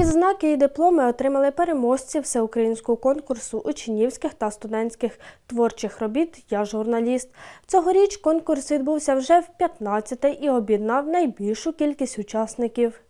Відзнаки і дипломи отримали переможці всеукраїнського конкурсу учнівських та студентських творчих робіт Я журналіст. Цьогоріч конкурс відбувся вже в 15-й і об'єднав найбільшу кількість учасників.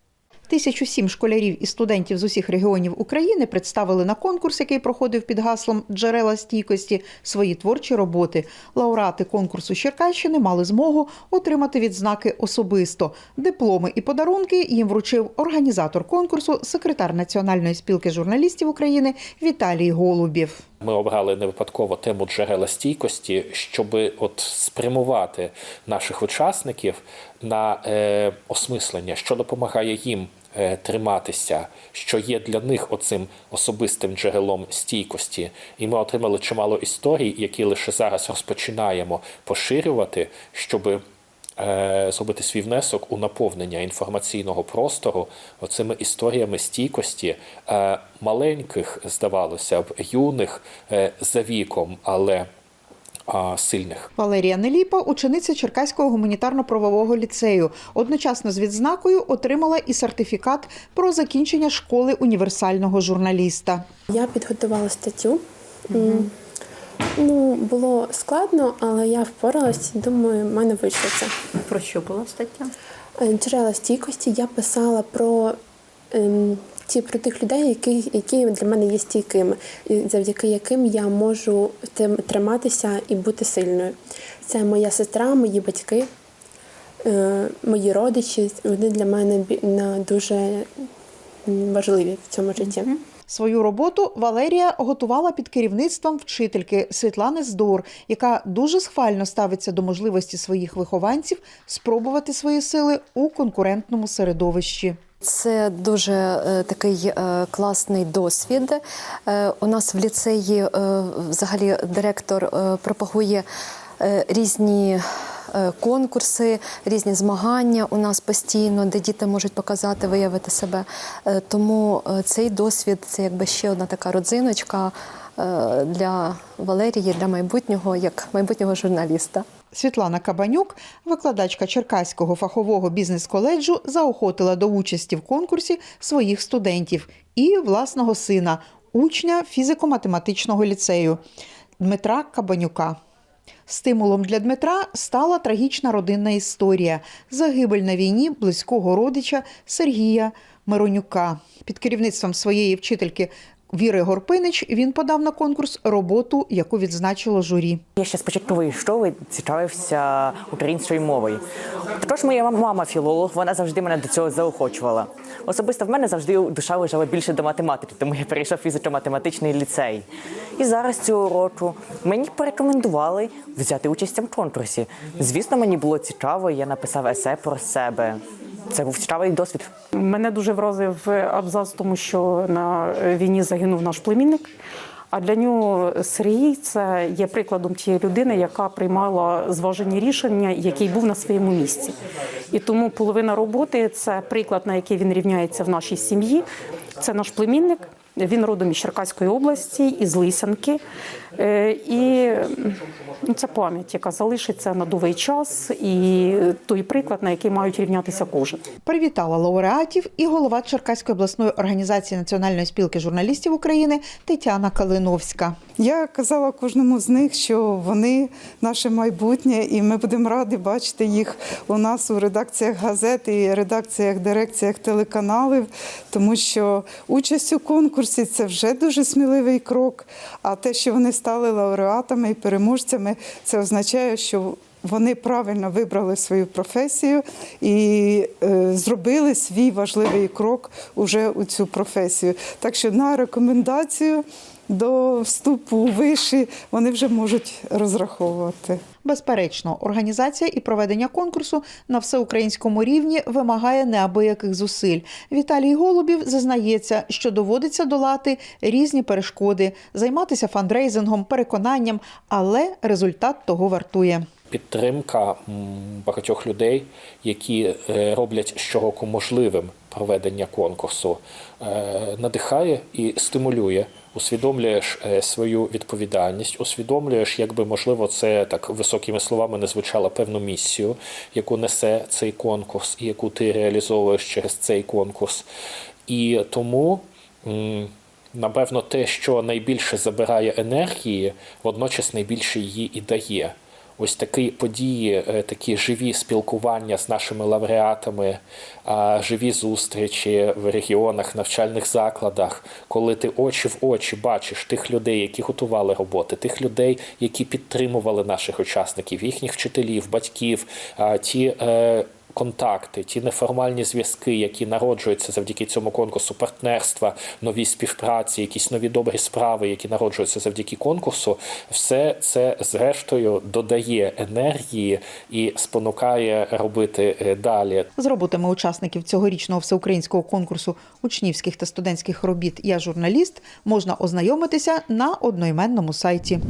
1007 школярів і студентів з усіх регіонів України представили на конкурс, який проходив під гаслом Джерела стійкості свої творчі роботи. Лауреати конкурсу Черкащини мали змогу отримати відзнаки особисто. Дипломи і подарунки їм вручив організатор конкурсу, секретар Національної спілки журналістів України Віталій Голубів. Ми обрали не випадково тему джерела стійкості, щоб от спрямувати наших учасників на е, осмислення, що допомагає їм триматися, що є для них оцим особистим джерелом стійкості. І ми отримали чимало історій, які лише зараз розпочинаємо поширювати, щоб е, зробити свій внесок у наповнення інформаційного простору оцими історіями стійкості е, маленьких, здавалося б, юних е, за віком, але а, сильних. Валерія Неліпа, учениця Черкаського гуманітарно-правового ліцею, одночасно з відзнакою отримала і сертифікат про закінчення школи універсального журналіста. Я підготувала статтю. М, Ну, було складно, але я впоралась думаю, в мене вийшло це. Про що була стаття? Джерела стійкості я писала про, ем, ті, про тих людей, які, які для мене є стійкими, завдяки яким я можу тим- триматися і бути сильною. Це моя сестра, мої батьки, е, мої родичі. Вони для мене дуже важливі в цьому житті. Свою роботу Валерія готувала під керівництвом вчительки Світлани Здор, яка дуже схвально ставиться до можливості своїх вихованців спробувати свої сили у конкурентному середовищі. Це дуже е, такий е, класний досвід. Е, у нас в ліцеї взагалі директор пропагує різні. Конкурси, різні змагання у нас постійно, де діти можуть показати, виявити себе. Тому цей досвід це якби ще одна така родзиночка для Валерії, для майбутнього, як майбутнього журналіста. Світлана Кабанюк, викладачка Черкаського фахового бізнес-коледжу, заохотила до участі в конкурсі своїх студентів і власного сина, учня фізико-математичного ліцею Дмитра Кабанюка. Стимулом для Дмитра стала трагічна родинна історія загибель на війні близького родича Сергія Миронюка. Під керівництвом своєї вчительки Віри Горпинич він подав на конкурс роботу, яку відзначило журі. Я ще з початкової школи цікавився українською мовою. Також моя мама філолог, вона завжди мене до цього заохочувала. Особисто в мене завжди душа лежала більше до математики, тому я перейшов фізико-математичний ліцей. І зараз цього року мені порекомендували взяти участь в конкурсі. Звісно, мені було цікаво, я написав есе про себе. Це був цікавий досвід. Мене дуже вразив абзац, тому що на війні загинув наш племінник. А для нього Сергій це є прикладом тієї людини, яка приймала зважені рішення, який був на своєму місці. І тому половина роботи це приклад, на який він рівняється в нашій сім'ї. Це наш племінник. Він родом із Черкаської області, із Лисянки. Е, І ну, це пам'ять, яка залишиться на довгий час, і той приклад, на який мають рівнятися кожен. Привітала лауреатів і голова Черкаської обласної організації Національної спілки журналістів України Тетяна Калиновська. Я казала кожному з них, що вони наше майбутнє, і ми будемо раді бачити їх у нас у редакціях газет і редакціях, дирекціях телеканалів, тому що участь у конкурсі це вже дуже сміливий крок. А те, що вони стали лауреатами і переможцями, це означає, що вони правильно вибрали свою професію і е, зробили свій важливий крок уже у цю професію. Так що на рекомендацію до вступу у виші вони вже можуть розраховувати. Безперечно, організація і проведення конкурсу на всеукраїнському рівні вимагає неабияких зусиль. Віталій Голубів зазнається, що доводиться долати різні перешкоди, займатися фандрейзингом, переконанням, але результат того вартує. Підтримка багатьох людей, які е, роблять щороку можливим проведення конкурсу, е, надихає і стимулює. Усвідомлюєш е, свою відповідальність, усвідомлюєш, якби можливо це так високими словами не звучало певну місію, яку несе цей конкурс, і яку ти реалізовуєш через цей конкурс. І тому. Напевно, те, що найбільше забирає енергії, водночас найбільше її і дає. Ось такі події, е, такі живі спілкування з нашими лауреатами, живі зустрічі в регіонах, навчальних закладах, коли ти очі в очі бачиш тих людей, які готували роботи, тих людей, які підтримували наших учасників, їхніх вчителів, батьків, ті. Контакти, ті неформальні зв'язки, які народжуються завдяки цьому конкурсу, партнерства, нові співпраці, якісь нові добрі справи, які народжуються завдяки конкурсу, все це зрештою додає енергії і спонукає робити е, далі. З роботами учасників цьогорічного всеукраїнського конкурсу учнівських та студентських робіт Я журналіст можна ознайомитися на одноіменному сайті.